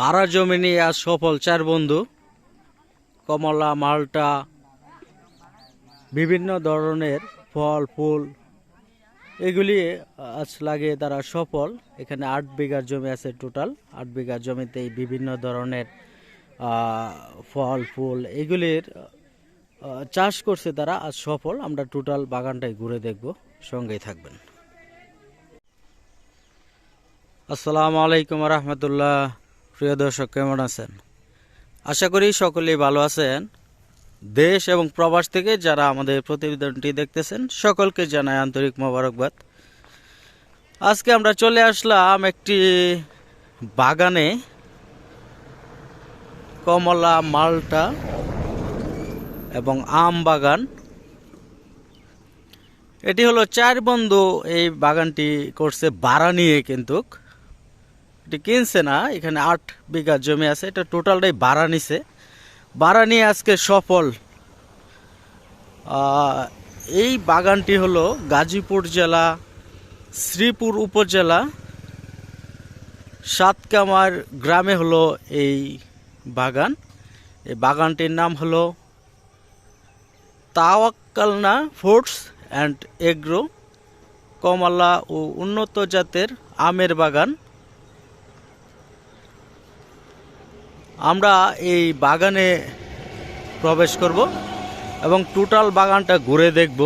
ভাড়া জমি নিয়ে আজ সফল চার বন্ধু, কমলা, মালটা, বিভিন্ন ধরনের ফল, ফুল, এগুলি আজ লাগিয়ে তারা সফল। এখানে আট বিঘার জমি আছে টোটাল আট বিঘার জমিতে বিভিন্ন ধরনের ফল, ফুল এগুলির চাষ করছে তারা আজ সফল। আমরা টোটাল বাগানটাই ঘুরে দেখব। সঙ্গেই থাকবেন। আসসালামু আলাইকুম রহমতুল্লাহ। প্রিয় দর্শক, কেমন আছেন? আশা করি সকলেই ভালো আছেন। দেশ এবং প্রবাস থেকে যারা আমাদের প্রতিবেদনটি দেখতেছেন, সকলকে জানাই আন্তরিক মোবারকবাদ। আজকে আমরা চলে আসলাম একটি বাগানে, কমলা, মালটা এবং আম বাগান। এটি হলো চার বন্ধু এই বাগানটি করছে বাড়া নিয়ে কিন্তু। এটি কিনছে না, এখানে আট বিঘা জমি আছে, এটা টোটালটাই ভাড়া নিছে। ভাড়া নিয়ে আজকে সফল। এই বাগানটি হলো গাজীপুর জেলা, শ্রীপুর উপজেলা, সাতকামার গ্রামে হলো এই বাগান। এই বাগানটির নাম হলো তাওয়াক্কালনা ফুডস অ্যান্ড এগ্রো, কমলা ও উন্নত জাতের আমের বাগান। আমরা এই বাগানে প্রবেশ করব এবং টোটাল বাগানটা ঘুরে দেখব।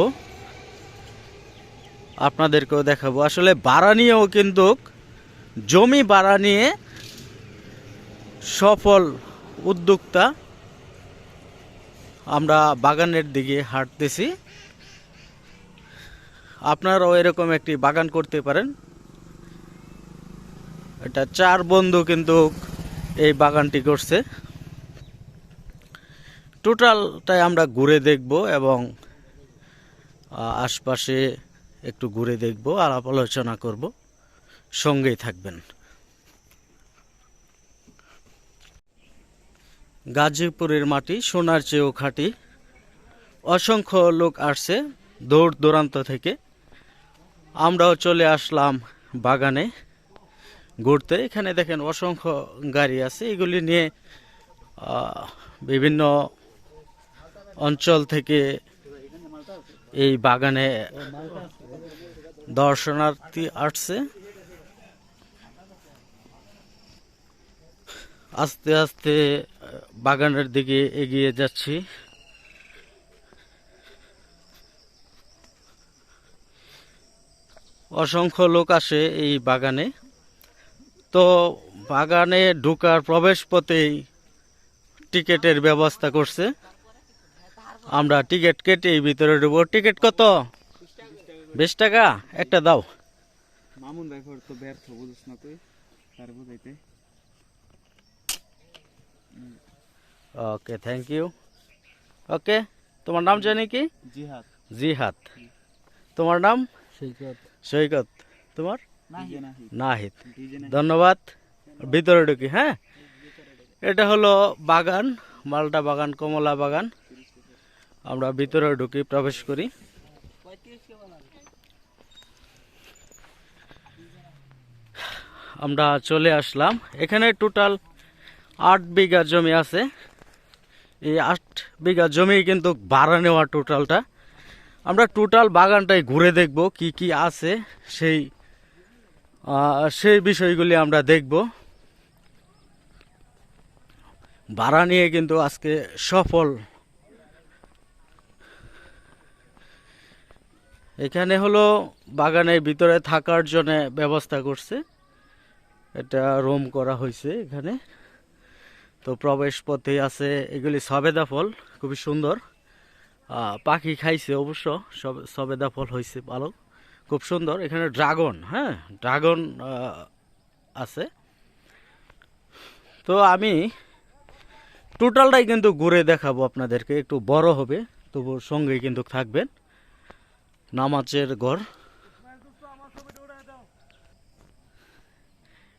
আপনাদেরকেও দেখাবো। আসলে বাড়া নিয়েও কিন্তু জমি বাড়া নিয়ে সফল উদ্যোক্তা আমরা বাগানের দিকে হাঁটতেছি। আপনারাও এরকম একটি বাগান করতে পারেন। এটা চার বন্ধু কিন্তু এই বাগানটি করছে। টোটালটাই আমরা ঘুরে দেখব এবং আশপাশে একটু ঘুরে দেখব, আলাপ আলোচনা করব। সঙ্গেই থাকবেন। গাজীপুরের মাটি, সোনার চেয়েও খাঁটি। অসংখ্য লোক আসছে দূর দূরান্ত থেকে। আমরাও চলে আসলাম বাগানে। ঘুরতে। এখানে দেখেন অসংখ্য গাড়ি আছে। এগুলি নিয়ে বিভিন্ন অঞ্চল থেকে এই বাগানে দর্শনার্থী আসছে। আস্তে আস্তে বাগানের দিকে এগিয়ে যাচ্ছি। অসংখ্য লোক আসে এই বাগানে। তো বাগানে ঢোকার প্রবেশ পথেই টিকেটের ব্যবস্থা করছে। আমরা টিকিট কেটে এই ভিতরে ঢুকবো। টিকিট কত? বিশ টাকা? একটা দাও। মামুন ভাই তো ব্যর্থ বুঝছ না তুই? তার বুঝাইতে। ওকে থ্যাংক ইউ ওকে তোমার নাম জানি কি? জিহাদ। জিহাদ। তোমার নাম? সৈকত। সৈকত। তোমার? নাহিদ। ধন্যবাদ। ভিতরে ঢুকি হ্যাঁ? এটা হলো বাগান মালটা বাগান কমলা বাগান। আমরা ভিতরে ঢুকি প্রবেশ করি। আমরা চলে আসলাম। এখানে টোটাল আট বিঘা জমি আছে। এই আট বিঘা জমি কিন্তু ভাড়া নেওয়া টোটালটা আমরা টোটাল বাগানটাই ঘুরে দেখব কি কি আছে। সেই সেই বিষয়গুলি আমরা দেখব। ভাড়া নিয়ে কিন্তু আজকে সফল। এখানে হলো বাগানের ভিতরে থাকার জন্য ব্যবস্থা করছে। এটা রুম করা হয়েছে এখানে। তো প্রবেশ পথে আছে, এগুলি সবেদা ফল, খুবই সুন্দর। পাখি খাইছে অবশ্য, সব সবেদা ফল হয়েছে ভালো খুব সুন্দর। এখানে ড্রাগন হ্যাঁ? ড্রাগন আছে। তো আমি টোটালটাই কিন্তু ঘুরে দেখাবো আপনাদেরকে। একটু বড় হবে তবু সঙ্গে কিন্তু থাকবেন। নামাজের ঘর।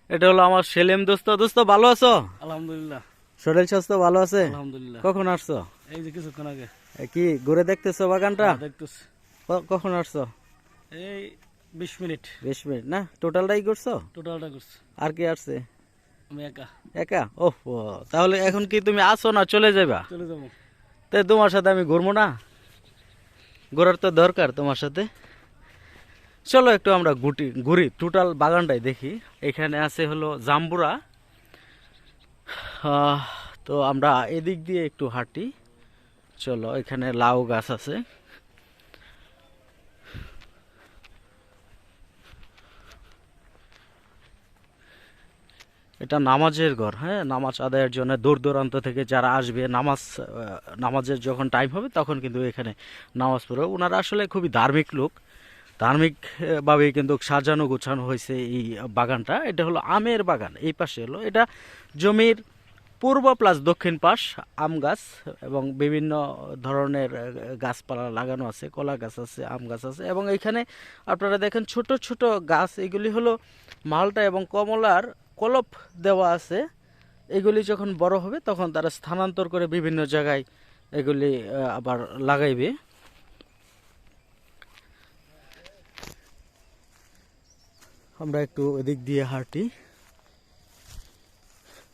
এটা হলো আমার সেলেম দোস্ত। দোস্ত ভালো আছো? আলহামদুলিল্লাহ। শরীর স্বাস্থ্য ভালো আছে? আলহামদুলিল্লাহ। কখন আসছো? এই যে কিছুক্ষণ আগে। কি ঘুরে দেখতেছো বাগানটা? দেখতেছি। ক- কখন আসছো? এই বিশ মিনিট। বিশ মিনিট না? টোটালটাই করছ? টোটালটা করছে। আর কি আসছে? আমি একা। একা? ওহ তাহলে এখন কি তুমি আসো না চলে যাবা চলে যাব। তাই তোমার সাথে আমি ঘুরবো না? ঘোরার তো দরকার তোমার সাথে। চলো একটু আমরা গুটি ঘুরি টোটাল বাগানটাই দেখি। এখানে আছে হলো জাম্বুরা। আহ, তো আমরা এদিক দিয়ে একটু হাঁটি। চলো এখানে লাউ গাছ আছে। এটা নামাজের ঘর হ্যাঁ? নামাজ আদায়ের জন্য দূর দূরান্ত থেকে যারা আসবে নামাজ নামাজের যখন টাইম হবে তখন কিন্তু এখানে নামাজ পড়বে ওনারা আসলে খুবই ধার্মিক লোক। ধার্মিক আহ, ভাবে কিন্তু সাজানো গোছানো হয়েছে এই বাগানটা। এটা হলো আমের বাগান এই পাশে হলো। এটা জমির পূর্ব প্লাস দক্ষিণ পাশ আম গাছ এবং বিভিন্ন ধরনের গাছপালা লাগানো আছে কলা গাছ আছে আম গাছ আছে এবং এখানে আপনারা দেখেন ছোট ছোট গাছ। এগুলি হলো মালটা এবং কমলার কলপ দেওয়া আছে, এগুলি যখন বড় হবে তখন তারা স্থানান্তর করে বিভিন্ন জায়গায় এগুলি আবার লাগাইবে। আমরা একটু এদিক দিয়ে হাঁটি।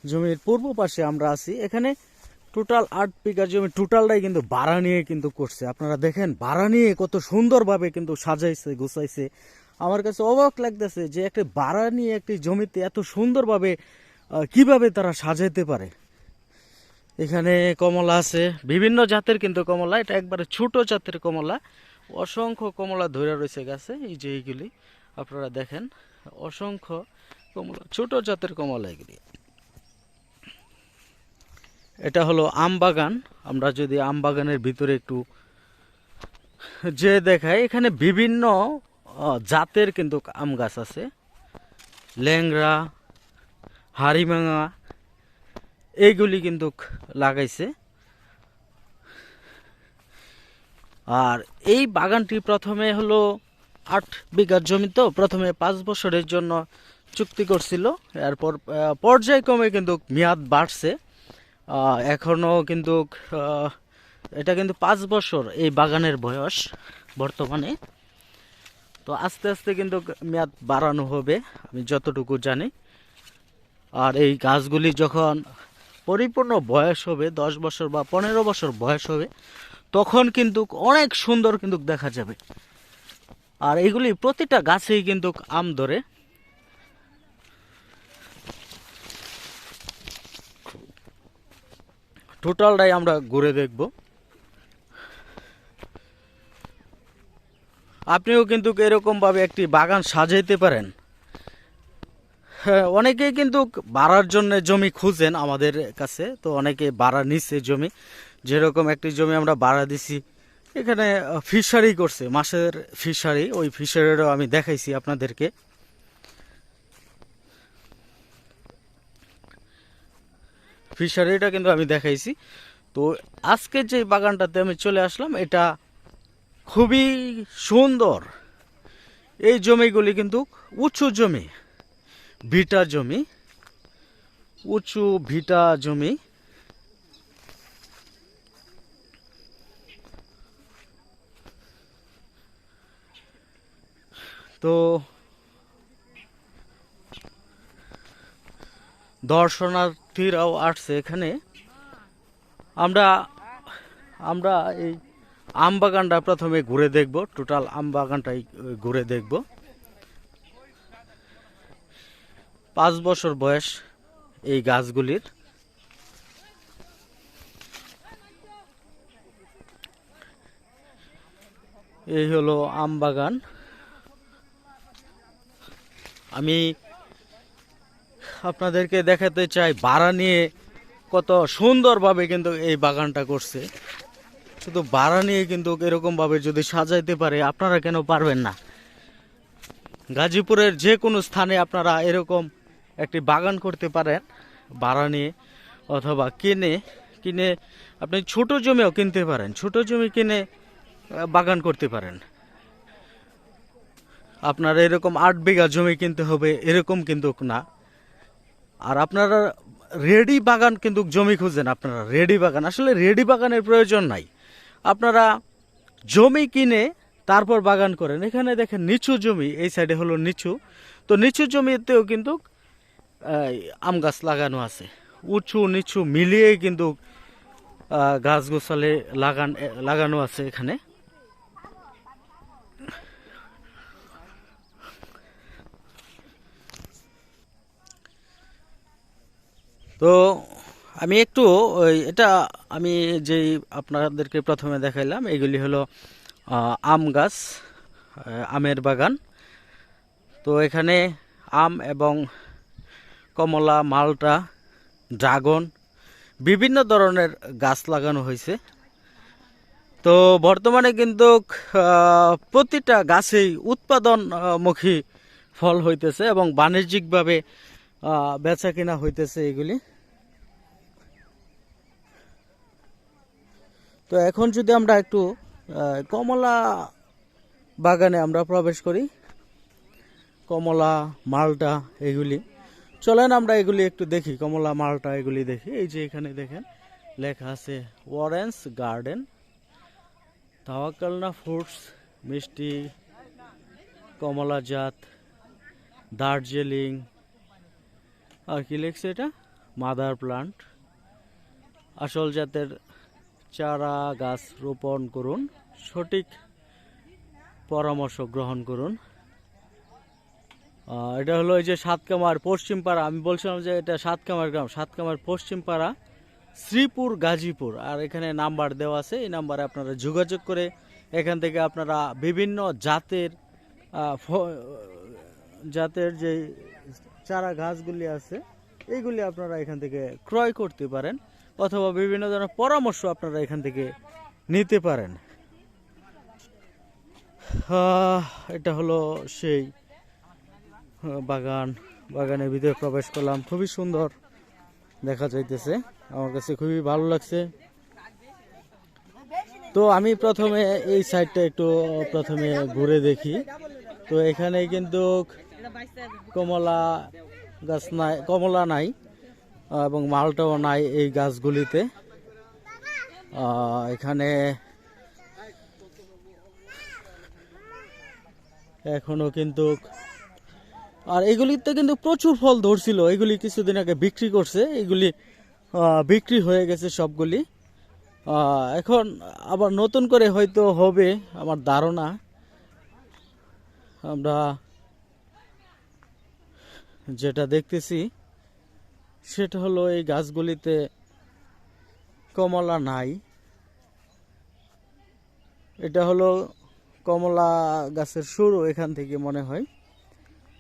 জমির পূর্ব পাশে আমরা আছি। এখানে টোটাল আট বিঘা জমি, টোটালটাই কিন্তু বাড়া নিয়ে কিন্তু করছে। আপনারা দেখেন বাড়া নিয়ে কত সুন্দরভাবে কিন্তু সাজাইছে, গুছাইছে। আমার কাছে অবাক লাগতেছে যে একটা বাড়া নিয়ে একটি জমিতে এত সুন্দরভাবে কীভাবে তারা সাজাইতে পারে। এখানে কমলা আছে, বিভিন্ন জাতের কিন্তু কমলা, এটা একবারে ছোট জাতের কমলা। অসংখ্য কমলা ধরে রয়েছে গাছে, এই যে এইগুলি, আপনারা দেখেন, অসংখ্য কমলা, ছোট জাতের কমলা এগুলি। এটা হলো আম বাগান, আমরা যদি আম বাগানের ভিতরে একটু যে দেখাই, এখানে বিভিন্ন জাতের কিন্তু আম গাছ আছে। ল্যাংড়া, হাড়িমাঙা, এইগুলি কিন্তু লাগাইছে। আর এই বাগানটি প্রথমে হলো আট বিঘার জমি তো, প্রথমে পাঁচ বছরের জন্য চুক্তি করছিল। এরপর পর্যায়ক্রমে কিন্তু মেয়াদ বাড়ছে। এখনও কিন্তু এটা কিন্তু পাঁচ বছর এই বাগানের বয়স বর্তমানে। তো আস্তে আস্তে কিন্তু মেয়াদ বাড়ানো হবে, আমি যতটুকু জানি। আর এই গাছগুলি যখন পরিপূর্ণ বয়স হবে, দশ বছর বা পনেরো বছর বয়স হবে, তখন কিন্তু অনেক সুন্দর কিন্তু দেখা যাবে। আর এগুলি প্রতিটা গাছেই কিন্তু আম ধরে। টোটালটাই আমরা ঘুরে দেখব। আপনিও কিন্তু এরকম ভাবে একটি বাগান সাজাইতে পারেন। হ্যাঁ অনেকেই কিন্তু বাড়ার জন্য জমি খুঁজেন আমাদের কাছে। তো অনেকে বাড়া নিচ্ছে জমি। যেরকম একটি জমি আমরা বাড়া দিছি, এখানে ফিশারি করছে। মাছের ফিশারি, ওই ফিশারিরও আমি দেখাইছি আপনাদেরকে। ফিশারিটা কিন্তু আমি দেখাইছি। তো আজকে যে বাগানটাতে আমি চলে আসলাম, এটা খুবই সুন্দর। এই জমিগুলি কিন্তু উঁচু জমি, ভিটা জমি, উঁচু ভিটা জমি। তো দর্শনার্থীরাও আসছে এখানে। আমরা আমরা এই আম বাগানটা প্রথমে ঘুরে দেখব, টোটাল আম বাগানটাই ঘুরে দেখব। পাঁচ বছর বয়স এই গাছগুলির। এই হলো আম বাগান আমি আপনাদেরকে দেখাতে চাই বাড়া নিয়ে কত সুন্দরভাবে কিন্তু এই বাগানটা করছে। শুধু বাড়া নিয়ে কিন্তু এরকমভাবে যদি সাজাইতে পারে, আপনারা কেন পারবেন না? গাজীপুরের যে কোনো স্থানে আপনারা এরকম একটি বাগান করতে পারেন, ভাড়া নিয়ে অথবা কিনে কিনে আপনি ছোট জমিও কিনতে পারেন, ছোট জমি কিনে বাগান করতে পারেন। আপনার এরকম আট বিঘা জমি কিনতে হবে, এরকম কিন্তু না। আর আপনারা রেডি বাগান কিন্তু জমি খুঁজেন, আপনারা রেডি বাগান। আসলে রেডি বাগানের প্রয়োজন নাই। আপনারা জমি কিনে তারপর বাগান করেন। এখানে দেখেন নিচু জমি, এই সাইডে হলো নিচু। তো নিচু জমিতেও কিন্তু আম গাছ লাগানো আছে। উঁচু নিচু মিলিয়েই কিন্তু গাছ গোছালে লাগান লাগানো আছে এখানে। তো আমি একটু এটা আমি যেই আপনাদেরকে প্রথমে দেখাইলাম, এগুলি হলো আম গাছ আমের বাগান। তো এখানে আম এবং কমলা, মালটা, ড্রাগন, বিভিন্ন ধরনের গাছ লাগানো হয়েছে। তো বর্তমানে কিন্তু প্রতিটা গাছেই উৎপাদনমুখী ফল হইতেছে এবং বাণিজ্যিকভাবে বেচা কিনা হইতেছে এগুলি। তো এখন যদি আমরা একটু কমলা বাগানে আমরা প্রবেশ করি, কমলা, মালটা, এগুলি। চলেন আমরা এগুলি একটু দেখি, কমলা, মালটা, এগুলি দেখি। এই যে এখানে দেখেন, লেখা আছে অরেঞ্জ গার্ডেন তাওয়াকালনা ফ্রুটস, মিষ্টি, কমলা জাত, দার্জিলিং, আর কি লিখছে এটা? মাদার প্লান্ট, আসল জাতের চারা গাছ রোপণ করুন, সঠিক পরামর্শ গ্রহণ করুন। এটা হলো এই যে সাতকামার পশ্চিম পাড়া আমি বলছিলাম যে এটা সাতকামার গ্রাম, সাতকামার পশ্চিম পাড়া শ্রীপুর, গাজীপুর। আর এখানে নাম্বার দেওয়া আছে, এই নাম্বারে আপনারা যোগাযোগ করে এখান থেকে আপনারা বিভিন্ন জাতের জাতের যে চারা গাছগুলি আছে এইগুলি আপনারা এখান থেকে ক্রয় করতে পারেন। অথবা বিভিন্ন ধরনের পরামর্শ আপনারা এখান থেকে নিতে পারেন। এটা হলো সেই বাগান। বাগানের ভিতরে প্রবেশ করলাম। খুবই সুন্দর দেখা যাইতেছে। আমার কাছে খুবই ভালো লাগছে। তো আমি প্রথমে এই সাইডটা একটু প্রথমে ঘুরে দেখি। তো এখানে কিন্তু কমলা গাছ নাই, কমলা নাই। এবং মালটাও নাই এই গাছগুলিতে। এখানে এখনও কিন্তু আর এগুলিতে কিন্তু প্রচুর ফল ধরছিল। এগুলি কিছুদিন আগে বিক্রি করছে। এগুলি বিক্রি হয়ে গেছে সবগুলি। এখন আবার নতুন করে হয়তো হবে আমার ধারণা। আমরা যেটা দেখতেছি সেটা হলো এই গাছগুলিতে কমলা নাই। এটা হলো কমলা গাছের শুরু এখান থেকে মনে হয়।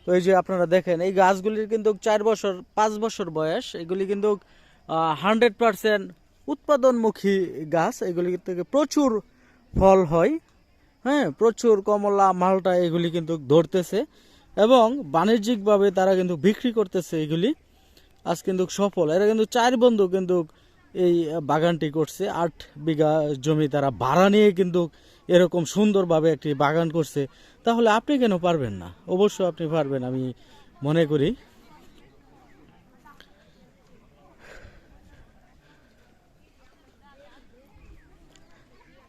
তো এই যে আপনারা দেখেন, এই গাছগুলির কিন্তু চার বছর, পাঁচ বছর বয়স। এগুলি কিন্তু হান্ড্রেড পারসেন্ট উৎপাদনমুখী গাছ। এগুলি থেকে প্রচুর ফল হয়। হ্যাঁ প্রচুর কমলা, মালটা এগুলি কিন্তু ধরতেছে এবং বাণিজ্যিকভাবে তারা কিন্তু বিক্রি করতেছে এগুলি। আজ কিন্তু সফল। এরা কিন্তু চার বন্ধু কিন্তু এই বাগানটি করছে। আট বিঘা জমি তারা ভাড়া নিয়ে কিন্তু এরকম সুন্দরভাবে একটি বাগান করছে। তাহলে আপনি কেন পারবেন না? অবশ্যই আপনি পারবেন, আমি মনে করি।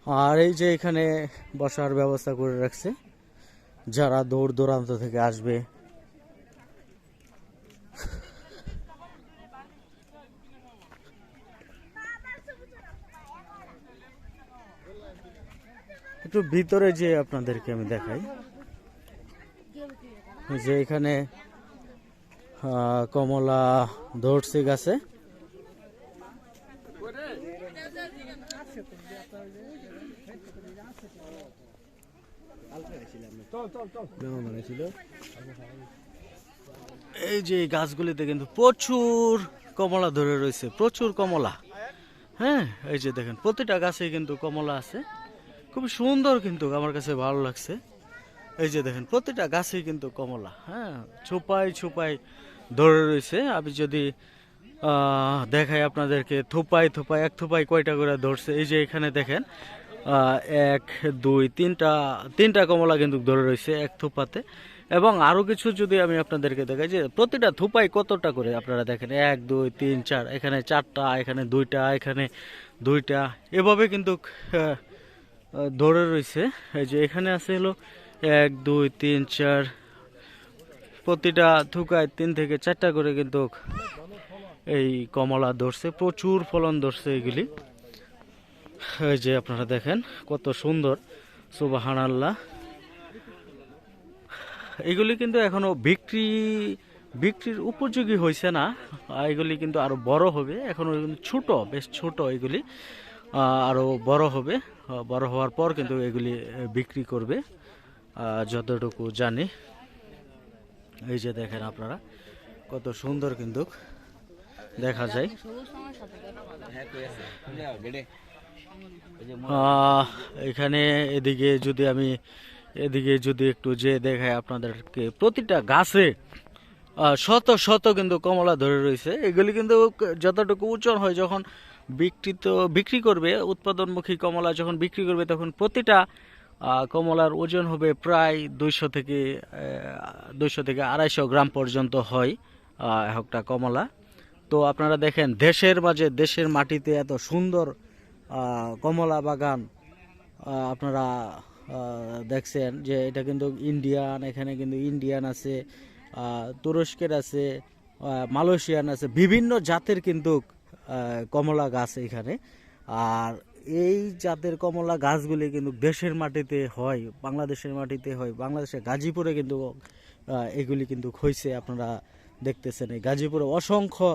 আর এই যে এখানে বসার ব্যবস্থা করে রাখছে। যারা দূর দূরান্ত থেকে আসবে একটু ভিতরে যে আপনাদেরকে আমি দেখাই। যে এখানে কমলা ধরছে গাছে এই যে গাছগুলিতে কিন্তু প্রচুর কমলা ধরে রয়েছে, প্রচুর কমলা। হ্যাঁ এই যে দেখেন, প্রতিটা গাছে কিন্তু কমলা আছে। খুব সুন্দর কিন্তু আমার কাছে ভালো লাগছে। এই যে দেখেন, প্রতিটা গাছেই কিন্তু কমলা হ্যাঁ? ছোপাই ছোপাই ধরে রয়েছে। আমি যদি দেখাই আপনাদেরকে, থোপাই থোপাই, এক থোপাই কয়টা করে ধরছে। এই যে এখানে দেখেন এক, দুই, তিনটা তিনটা কমলা কিন্তু ধরে রয়েছে এক থোপাতে। এবং আরও কিছু যদি আমি আপনাদেরকে দেখাই, যে প্রতিটা থোপাই কতটা করে আপনারা দেখেন? এক, দুই, তিন, চার, এখানে চারটা, এখানে দুইটা এখানে দুইটা। এভাবে কিন্তু ধরে রয়েছে। এই যে এখানে আছে হলো এক দুই তিন চার প্রতিটা থুকায় তিন থেকে চারটা করে কিন্তু এই কমলা ধরছে প্রচুর ফলন ধরছে এগুলি। এই যে আপনারা দেখেন কত সুন্দর সুবাহান আল্লাহ এগুলি কিন্তু এখনও বিক্রি বিক্রির উপযোগী হয়েছে না। এগুলি কিন্তু আরও বড় হবে। এখনও কিন্তু ছোট বেশ ছোট এগুলি। আহ, আরও বড় হবে। বড় হওয়ার পর কিন্তু এগুলি বিক্রি করবে। যতটুকু জানি। এই যে দেখেন আপনারা, কত সুন্দর কিন্তু দেখা যায়। এখানে এদিকে যদি আমি, এদিকে যদি একটু যে দেখাই আপনাদেরকে, প্রতিটা গাছে শত শত কিন্তু কমলা ধরে রয়েছে। এগুলি কিন্তু যতটুকু ওজন হয়, যখন বিক্রিত বিক্রি করবে, উৎপাদনমুখী কমলা যখন বিক্রি করবে তখন প্রতিটা কমলার ওজন হবে প্রায় দুইশো থেকে দুইশো থেকে আড়াইশো গ্রাম পর্যন্ত হয় একটা কমলা। তো আপনারা দেখেন, দেশের মাঝে, দেশের মাটিতে এত সুন্দর কমলা বাগান আপনারা দেখছেন যে এটা কিন্তু ইন্ডিয়ান, এখানে কিন্তু ইন্ডিয়ান আছে তুরস্কের আছে মালয়েশিয়ান আছে, বিভিন্ন জাতের কিন্তু কমলা গাছ এখানে। আর এই জাতের কমলা গাছগুলি কিন্তু দেশের মাটিতে হয়, বাংলাদেশের মাটিতে হয়। বাংলাদেশের গাজীপুরে কিন্তু এগুলি কিন্তু হয়েছে আপনারা দেখতেছেন। এই গাজীপুরে অসংখ্য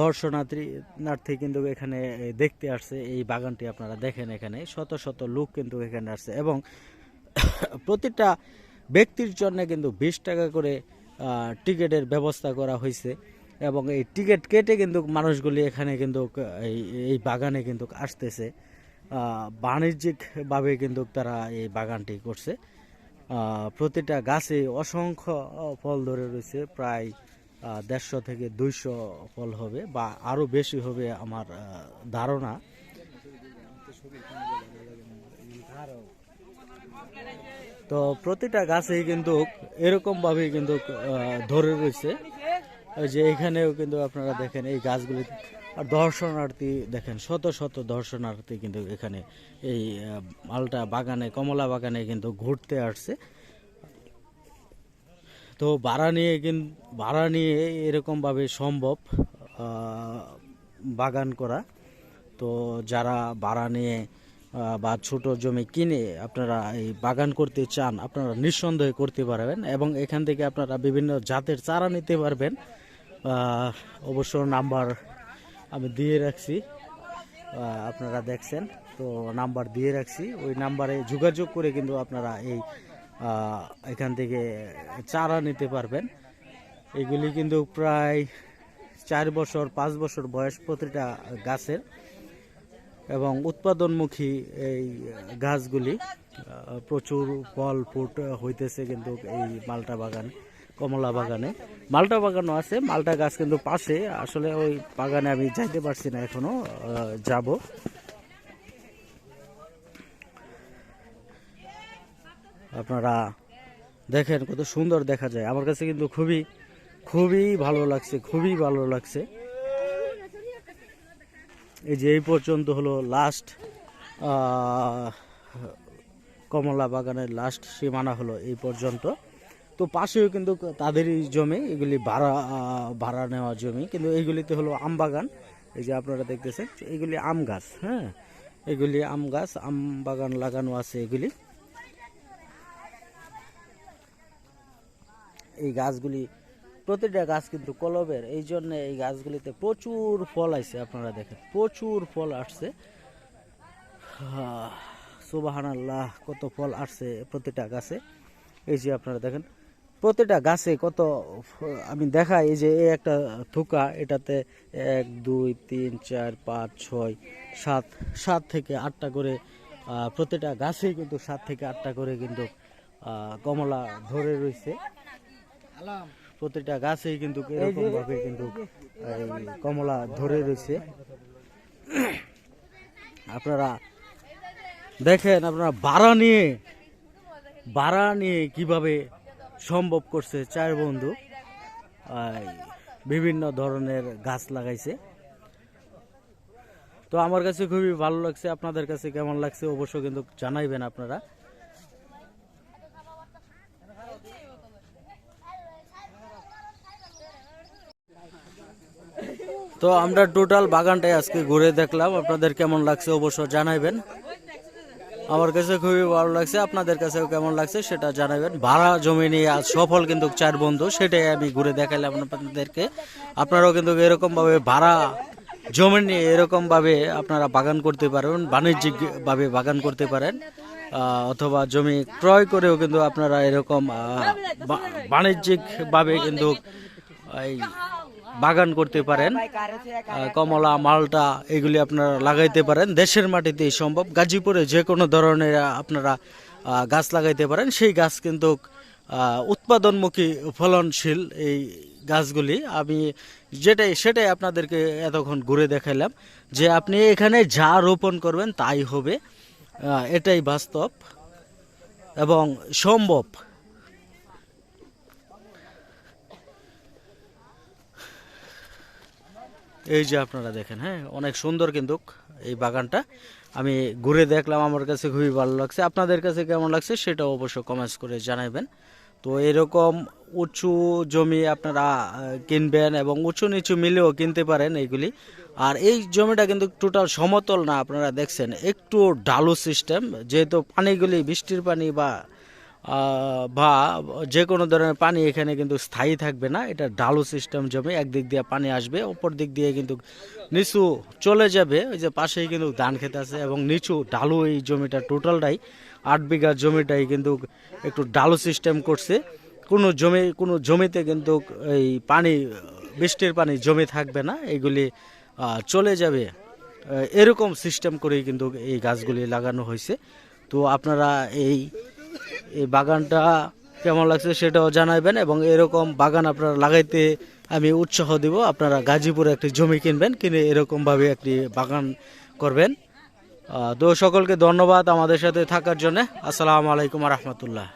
দর্শনার্থী নার্থী কিন্তু এখানে দেখতে আসছে। এই বাগানটি আপনারা দেখেন এখানে। শত শত লোক কিন্তু এখানে আসছে এবং প্রতিটা ব্যক্তির জন্য কিন্তু বিশ টাকা করে টিকিটের ব্যবস্থা করা হয়েছে এবং এই টিকিট কেটে কিন্তু মানুষগুলি এখানে কিন্তু এই এই বাগানে কিন্তু আসতেছে। বাণিজ্যিকভাবে কিন্তু তারা এই বাগানটি করছে। প্রতিটা গাছে অসংখ্য ফল ধরে রয়েছে। প্রায় দেড়শো থেকে দুইশো ফল হবে বা আরও বেশি হবে আমার ধারণা। তো প্রতিটা গাছেই কিন্তু এরকম ভাবে কিন্তু ধরে রয়েছে। ওই যে এখানেও কিন্তু আপনারা দেখেন এই গাছগুলি। আর দর্শনার্থী দেখেন, শত শত দর্শনার্থী কিন্তু এখানে এই মালটা বাগানে, কমলা বাগানে কিন্তু ঘুরতে আসছে। তো ভাড়া নিয়ে কিন্তু ভাড়া নিয়ে এরকমভাবে সম্ভব বাগান করা। তো যারা ভাড়া নিয়ে বা ছোট জমি কিনে আপনারা এই বাগান করতে চান, আপনারা নিঃসন্দেহে করতে পারবেন এবং এখান থেকে আপনারা বিভিন্ন জাতের চারা নিতে পারবেন। অবশ্য নাম্বার আমি দিয়ে রাখছি। আপনারা দেখছেন, তো নাম্বার দিয়ে রাখছি। ওই নাম্বারে যোগাযোগ করে কিন্তু আপনারা এই এখান থেকে চারা নিতে পারবেন। এগুলি কিন্তু প্রায় চার বছর, পাঁচ বছর বয়স প্রতিটা গাছের এবং উৎপাদনমুখী এই গাছগুলি প্রচুর ফল ফুট হইতেছে কিন্তু এই মালটা বাগান। কমলা বাগানে। মালটা বাগানও আছে, মালটা গাছ কিন্তু পাশে। আসলে ওই বাগানে আমি যাইতে পারছি না এখনও যাব। আপনারা দেখেন কত সুন্দর দেখা যায়। আমার কাছে কিন্তু খুবই খুবই ভালো লাগছে, খুবই ভালো লাগছে। এই যে এই পর্যন্ত হলো লাস্ট কমলা বাগানের লাস্ট সীমানা হলো এই পর্যন্ত। তো পাশেও কিন্তু তাদেরই জমি, এগুলি ভাড়া ভাড়া নেওয়া জমি, কিন্তু এইগুলিতে হলো আম বাগান, এই যে আপনারা দেখতেছেন এগুলি আম গাছ হ্যাঁ? এগুলি আম গাছ, আম বাগান লাগানো আছে এগুলি। এই গাছগুলি, প্রতিটা গাছ কিন্তু কলবের, এই জন্য এই গাছগুলিতে প্রচুর ফল আছে আপনারা দেখেন, প্রচুর ফল আসছে। সুবাহান আল্লাহ কত ফল আসছে প্রতিটা গাছে। এই যে আপনারা দেখেন প্রতিটা গাছে কত, আমি দেখাই এই যে এই একটা থুকা, এটাতে এক, দুই, তিন, চার, পাঁচ, ছয়, সাত সাত থেকে আটটা করে প্রতিটা গাছেই কিন্তু সাত থেকে আটটা করে কিন্তু কমলা ধরে রয়েছে। প্রতিটা গাছেই কিন্তু এরকম ভাবে কিন্তু কমলা ধরে রয়েছে। আপনারা দেখেন, আপনারা বাড়া নিয়ে বাড়া নিয়ে কীভাবে সম্ভব করছে চার বন্ধু। বিভিন্ন ধরনের গাছ লাগাইছে। তো আমার কাছে খুবই ভালো লাগছে, আপনাদের কাছে কেমন লাগছে অবশ্য কিন্তু জানাইবেন আপনারা। তো আমরা টোটাল বাগানটাই আজকে ঘুরে দেখলাম, আপনাদের কেমন লাগছে অবশ্য জানাইবেন। আমার কাছে খুবই ভালো লাগছে, আপনাদের কাছেও কেমন লাগছে সেটা জানাবেন। ভাড়া জমি নিয়ে আজ সফল কিন্তু চার বন্ধু, সেটাই আমি ঘুরে দেখাইলাম আপনাদেরকে। আপনারাও কিন্তু এরকম ভাবে ভাড়া জমি নিয়ে এরকম ভাবে আপনারা বাগান করতে পারেন বাণিজ্যিক ভাবে বাগান করতে পারেন অথবা জমি ক্রয় করেও কিন্তু আপনারা এরকম বাণিজ্যিক ভাবে কিন্তু এই বাগান করতে পারেন কমলা, মালটা এগুলি আপনারা লাগাইতে পারেন। দেশের মাটিতেই সম্ভব। গাজীপুরে যে কোনো ধরনের আপনারা গাছ লাগাইতে পারেন। সেই গাছ কিন্তু উৎপাদনমুখী, ফলনশীল এই গাছগুলি। আমি যেটাই, সেটাই আপনাদেরকে এতক্ষণ ঘুরে দেখাইলাম যে আপনি এখানে যা রোপণ করবেন তাই হবে। এটাই বাস্তব এবং সম্ভব। এই যে আপনারা দেখেন হ্যাঁ? অনেক সুন্দর কিন্তু এই বাগানটা। আমি ঘুরে দেখলাম, আমার কাছে খুবই ভালো লাগছে। আপনাদের কাছে কেমন লাগছে সেটা অবশ্য কমেন্টস করে জানাবেন তো এরকম উঁচু জমি আপনারা কিনবেন এবং উঁচু নিচু মিলেও কিনতে পারেন এইগুলি। আর এই জমিটা কিন্তু টোটাল সমতল না, আপনারা দেখছেন। একটু ডালু সিস্টেম যেহেতু পানিগুলি বৃষ্টির পানি বা বা যে কোনো ধরনের পানি এখানে কিন্তু স্থায়ী থাকবে না। এটা ডালু সিস্টেম জমি একদিক দিয়ে পানি আসবে, অপর দিক দিয়ে কিন্তু নিচু চলে যাবে। ওই যে পাশেই কিন্তু ধান খেত আছে এবং নিচু ডালু এই জমিটা টোটালটাই, আট বিঘা জমিটাই কিন্তু একটু ডালু সিস্টেম করছে। কোনো জমি, কোনো জমিতে কিন্তু এই পানি, বৃষ্টির পানি জমে থাকবে না, এগুলি চলে যাবে। এরকম সিস্টেম করেই কিন্তু এই গাছগুলি লাগানো হয়েছে। তো আপনারা এই এই বাগানটা কেমন লাগছে সেটাও জানাবেন এবং এরকম বাগান আপনারা লাগাইতে আমি উৎসাহ দিব। আপনারা গাজীপুরে একটি জমি কিনবেন, কিনে এরকমভাবে একটি বাগান করবেন। তো সকলকে ধন্যবাদ আমাদের সাথে থাকার জন্য। আসসালামু আলাইকুম রহমতুল্লাহ।